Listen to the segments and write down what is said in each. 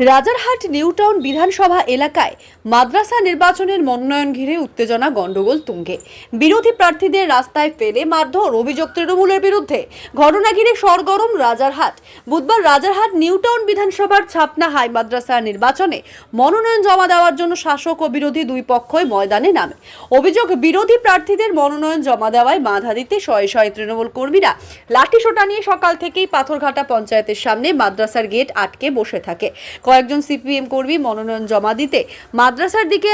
রাজারহাট নিউটাউন বিধানসভা এলাকায় মাদ্রাসা নির্বাচনের মনোনয়ন ঘিরে উত্তেজনা, গণ্ডগোল, তুঙ্গে। বিরোধী প্রার্থীদের রাস্তায় ফেলে মারধর, অভিযোগ তৃণমূলের বিরুদ্ধে। ঘটনা ঘিরে সরগরম রাজারহাট। বুধবার রাজারহাট নিউটাউন বিধানসভার ছাপনা হাই মাদ্রাসা নির্বাচনে মনোনয়ন জমা দেওয়ার জন্য শাসক ও বিরোধী দুই পক্ষই ময়দানে নামে। অভিযোগ, বিরোধী প্রার্থীদের মনোনয়ন জমা দেওয়ায় বাধা দিতে শয়ে শয়ে তৃণমূল কর্মীরা লাঠিসোঁটা নিয়ে সকাল থেকেই পাথরঘাটা পঞ্চায়েতের সামনে মাদ্রাসার গেট আটকে বসে থাকে। কয়েকজন সিপিএম কর্মী মনোনয়ন জমা দিতে মাদ্রাসার দিকে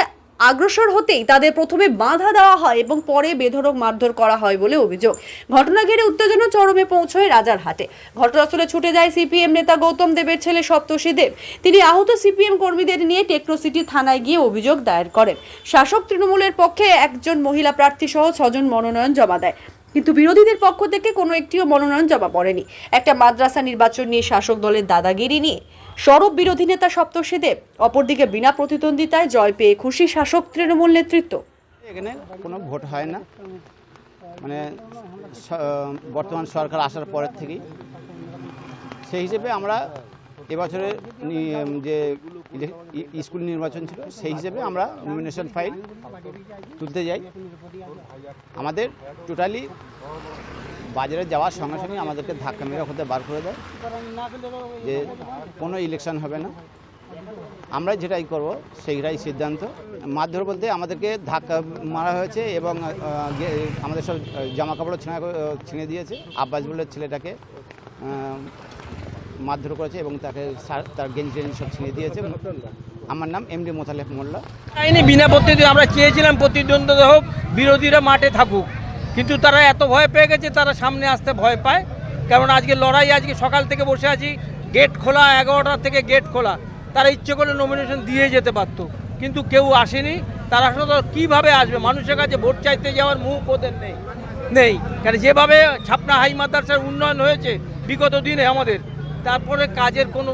আগ্রসর হতেই তাদের প্রথমে বাধা দেওয়া হয় এবং পরে বেধড়ক মারধর করা হয় বলে অভিযোগ। ঘটনা ঘিরে উত্তেজনা চরমে পৌঁছয় রাজারহাটে ঘটনাস্থলে ছুটে যায় সিপিএম নেতা গৌতম দেবের ছেলে সপ্তর্ষি দেব। তিনি আহত সিপিএম কর্মীদের নিয়ে টেকনোসিটি থানায় গিয়ে অভিযোগ দায়ের করেন। শাসক তৃণমূলের পক্ষে একজন মহিলা প্রার্থী সহ ছজন মনোনয়ন জমা দেয়। কিন্তু বিরোধীদের পক্ষ থেকে কোনো একটিও মনোনয়ন জমা পড়েনি। একটা মাদ্রাসা নির্বাচন নিয়ে শাসক দলের দাদাগিরি নিয়ে সরব বিরোধী নেতা সপ্তর্ষি দেব, অপরদিকে বিনা প্রতিদ্বন্দ্বিতায় জয় পেয়ে খুশি শাসক তৃণমূল নেতৃত্ব। এখানে কোনো ভোট হয় না। মানে বর্তমান সরকার আসার পরের থেকেই। সেই হিসেবে আমরা এবছরে যে স্কুল নির্বাচন ছিল, সেই হিসেবে আমরা নমিনেশন ফাইল তুলতে যাই। আমাদের টোটালি বাজারে যাওয়ার সঙ্গে সঙ্গে আমাদেরকে ধাক্কা মেরে হতে বার করে দেয়, যে কোনো ইলেকশন হবে না। আমরা যেটাই করব, সেইটাই সিদ্ধান্ত। মারধর বলতে আমাদেরকে ধাক্কা মারা হয়েছে এবং আমাদের সব জামা কাপড় ছিঁড়া দিয়েছে। আব্বাস বলে ছেলেটাকে মারধর করেছে এবং তাকে তার গেঞ্জি টেঞ্জি সব ছিঁড়ে দিয়েছে। আমার নাম এমডি মোতালেফ মোল্লা। আইনি বিনা প্রতিদ্বন্দ্বী আমরা চেয়েছিলাম প্রতিদ্বন্দ্বিতা হোক, বিরোধীরা মাঠে থাকুক। কিন্তু তারা এত ভয় পেয়ে গেছে, তারা সামনে আসতে ভয় পায়। কারণ আজকে লড়াই, আজকে সকাল থেকে বসে আছি, গেট খোলা এগারোটা থেকে গেট খোলা। তারা ইচ্ছে করলে নমিনেশন দিয়ে যেতে পারত, কিন্তু কেউ আসেনি। তারা শুধু কীভাবে আসবে? মানুষের কাছে ভোট চাইতে যাওয়ার মুখ ওদের নেই। নেই। কারণ যেভাবে ছাপনা হাই মাদ্রাসার উন্নয়ন হয়েছে, বিগত দিনে আমাদের। তারপরে কাজের কোনো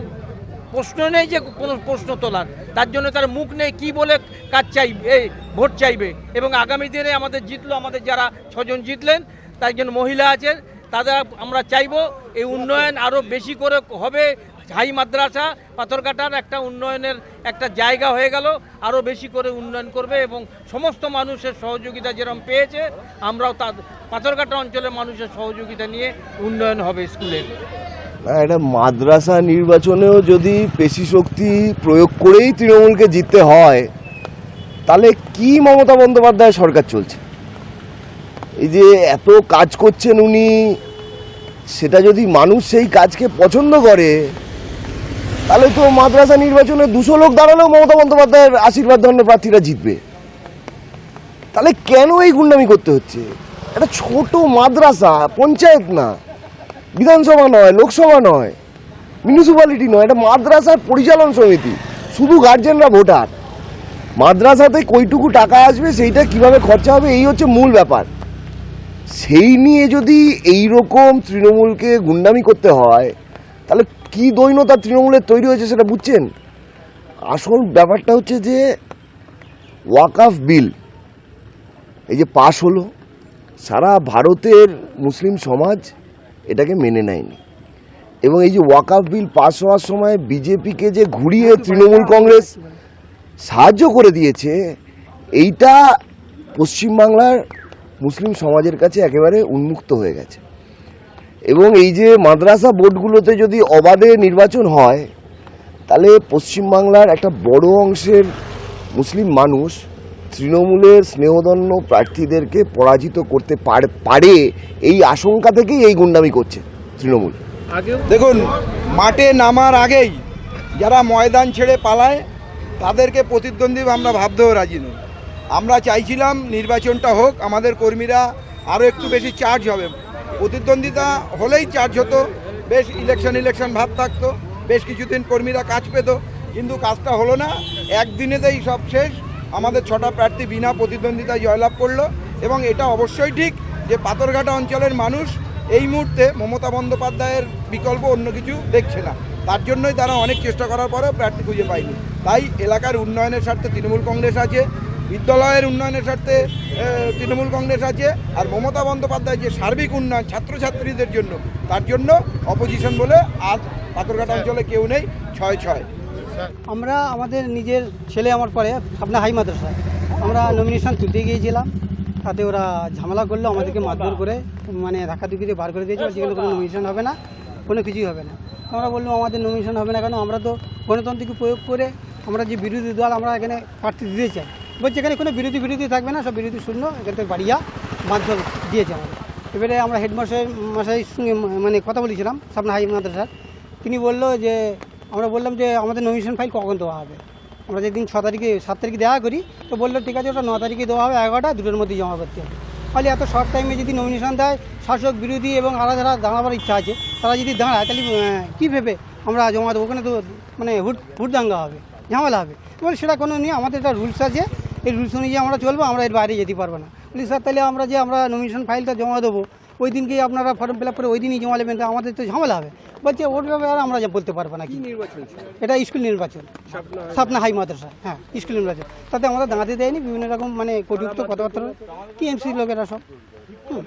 প্রশ্ন নেই যে কোনো প্রশ্ন তোলার। তার জন্য তার মুখ নেই কি বলে কাজ চাইবে ভোট চাইবে। এবং আগামী দিনে আমাদের জিতলো আমাদের যারা ছজন জিতলেন, তার জন্য মহিলা আছে তাদের আমরা চাইব এই উন্নয়ন আরও বেশি করে হবে। হাই মাদ্রাসা, পাথরঘাটার একটা উন্নয়নের একটা জায়গা হয়ে গেল আরও বেশি করে উন্নয়ন করবে এবং সমস্ত মানুষের সহযোগিতা যেরকম পেয়েছে, আমরাও তার, পাথরঘাটা অঞ্চলের মানুষের সহযোগিতা নিয়ে উন্নয়ন হবে স্কুলের। না এটা মাদ্রাসা নির্বাচনেও যদি পেশি শক্তি প্রয়োগ করেই তৃণমূলকে জিততে হয়, তাহলে কি মমতা বন্দ্যোপাধ্যায় সরকার চলছে? এই যে এত কাজ করছেন উনি, সেটা যদি মানুষ সেই কাজকে পছন্দ করে, তাহলে তো মাদ্রাসা নির্বাচনে দুশো লোক দাঁড়ালেও মমতা বন্দ্যোপাধ্যায়ের আশীর্বাদ ধন্য প্রার্থীরা জিতবে। তাহলে কেন এই গুন্ডামি করতে হচ্ছে? একটা ছোট মাদ্রাসা, পঞ্চায়েত না। বিধানসভা নয়, লোকসভা নয় মিউনিসিপ্যালিটি নয়, এটা মাদ্রাসার পরিচালন সমিতি, শুধু গার্জেনরা ভোটার মাদ্রাসাতে কইটুকু টাকা আসবে, সেইটা কীভাবে খরচা হবে, এই হচ্ছে মূল ব্যাপার। সেই নিয়ে যদি এই রকম তৃণমূলকে গুন্ডামি করতে হয়, তাহলে কি দৈনতা তৃণমূলের তৈরি হয়েছে সেটা বুঝছেন? আসল ব্যাপারটা হচ্ছে যে, ওয়াকাফ বিল, এই যে পাশ হলো, সারা ভারতের মুসলিম সমাজ এটাকে মেনে নেয়নি। এবং এই যে ওয়াকাফ বিল পাস হওয়ার সময় বিজেপিকে যে ঘুরিয়ে তৃণমূল কংগ্রেস সাহায্য করে দিয়েছে এইটা পশ্চিমবাংলার মুসলিম সমাজের কাছে একেবারে উন্মুক্ত হয়ে গেছে। এবং এই যে মাদ্রাসা বোর্ডগুলোতে যদি অবাধে নির্বাচন হয় তাহলে পশ্চিমবাংলার একটা বড় অংশের মুসলিম মানুষ তৃণমূলের স্নেহধন্য প্রার্থীদেরকে পরাজিত করতে পার- পারে এই আশঙ্কা থেকেই এই গুন্ডামি করছে তৃণমূল। দেখুন মাঠে নামার আগেই যারা ময়দান ছেড়ে পালায় তাদেরকে প্রতিদ্বন্দ্বী আমরা ভাবতেও রাজি নই। আমরা চাইছিলাম নির্বাচনটা হোক আমাদের কর্মীরা আরও একটু বেশি চার্জ হবে। প্রতিদ্বন্দ্বিতা হলেই চার্জ হতো বেশ ইলেকশন ইলেকশন ভাব থাকতো বেশ কিছুদিন কর্মীরা কাজ পেত কিন্তু কাজটা হলো না। একদিনেতেই সব শেষ আমাদের ছটা প্রার্থী বিনা প্রতিদ্বন্দ্বিতায় জয়লাভ করল এবং এটা অবশ্যই ঠিক যে পাথরঘাটা অঞ্চলের মানুষ এই মুহূর্তে মমতা বন্দ্যোপাধ্যায়ের বিকল্প অন্য কিছু দেখছে না। তার জন্যই তারা অনেক চেষ্টা করার পরেও প্রার্থী খুঁজে পায়নি। তাই এলাকার উন্নয়নের স্বার্থে তৃণমূল কংগ্রেস আছে, বিদ্যালয়ের উন্নয়নের স্বার্থে তৃণমূল কংগ্রেস আছে আর মমতা বন্দ্যোপাধ্যায় যে সার্বিক উন্নয়ন ছাত্রছাত্রীদের জন্য, তার জন্য অপোজিশন বলে আজ পাথরঘাটা অঞ্চলে কেউ নেই, ছয় ছয়। আমরা আমাদের নিজের ছেলে আমার পরে আপনার হাই মাদ্রাসায়। আমরা নমিনেশন তুলতে গিয়েছিলাম। তাতে ওরা ঝামেলা করল, আমাদেরকে মারধর করে মানে ধাক্কা ধুকি দিয়ে বার করে দিয়েছে যেখানে কোনো নমিনেশন হবে না, কোনো কিছুই হবে না। আমরা বললাম, আমাদের নমিনেশন হবে না কেন? আমরা তো গণতন্ত্রকে প্রয়োগ করে আমরা যে বিরোধী দল আমরা এখানে প্রার্থী দিতে চাই। বলছে, এখানে কোনো বিরোধী বিরোধী থাকবে না, সব বিরোধী শূন্য, এখান বাড়িয়া মারধর দিয়েছে আমাদের। এবারে আমরা হেডমাস্টার মশাইয়ের সঙ্গে মানে কথা বলেছিলাম, সামনে হাই মাদ্রাসার। তিনি বলল যে আমরা বললাম যে আমাদের নমিনেশন ফাইল কখন দেওয়া হবে? আমরা যেদিন ছ তারিখে, সাত তারিখে দেওয়া করি, তো বলল, ঠিক আছে, ওটা ন তারিখে দেওয়া হবে, এগারোটা, দুটোর মধ্যে জমা করতে হবে। ফলে এত শর্ট টাইমে যদি নমিনেশন দেয়, শাসক, বিরোধী এবং আলাদা যারা দাঁড়াবার ইচ্ছা আছে, তারা যদি দাঁড়ায়, তাহলে কী ভেবে আমরা জমা দেবো? ওখানে তো মানে হুট হুট দাঙ্গা হবে, ঝামেলা হবে। বলে, সেটা কোনো নিয়ে আমাদের একটা রুলস আছে। এই রুলস অনুযায়ী আমরা চলবো, আমরা এর বাইরে যেতে পারব না। বলি, স্যার, তাহলে আমরা যে, আমরা নমিনেশন ফাইলটা জমা দেবো, ওই দিনকেই আপনারা ফর্ম ফিল আপ করে ওই দিনই জমা নেবেন আমাদের তো ঝামেলা হবে। বলছে ওর ব্যাপারে আমরা যা বলতে পারব না কি এটা স্কুল নির্বাচন। সাপনা হাই মাদ্রাসা হ্যাঁ স্কুল নির্বাচন। তাতে আমাদের দাঁড়াতে দেয়নি বিভিন্ন রকম মানে কটুক্ত কথাবার্তা। টিএমসি লোকেরা সব। হুম।